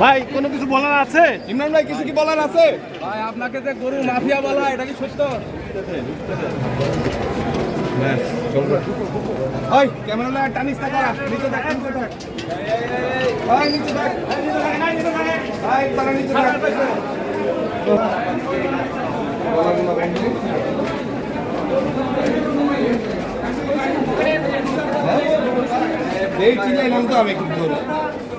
ভাই কোনো কিছু বলার আছে? ইমরান ভাই কিছু কি বলার আছে? ভাই আপনাকে যে গরু মাফিয়া বলা এটা কি সত্য? ওই ক্যামেরা টানিস না করা নিচে দেখ নিচে দেখ। ভাই নিচে দেখ। ভাই তারা নিচে দেখ। এই নাম তো আমি খুব ধরে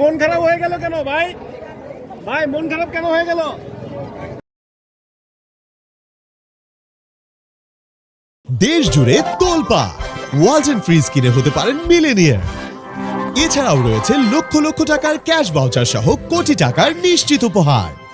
মন খারাপ হয়ে গেল কেন ভাই? ভাই, মন খারাপ কেন হয়ে গেল? দেশ জুড়ে তোলপা, ওয়ালটন ফ্রিজ কিনে হতে পারেন মিলেনিয়ার এছাড়াও রয়েছে লক্ষ লক্ষ টাকার ক্যাশ বাউচার সহ কোটি টাকার নিশ্চিত উপহার।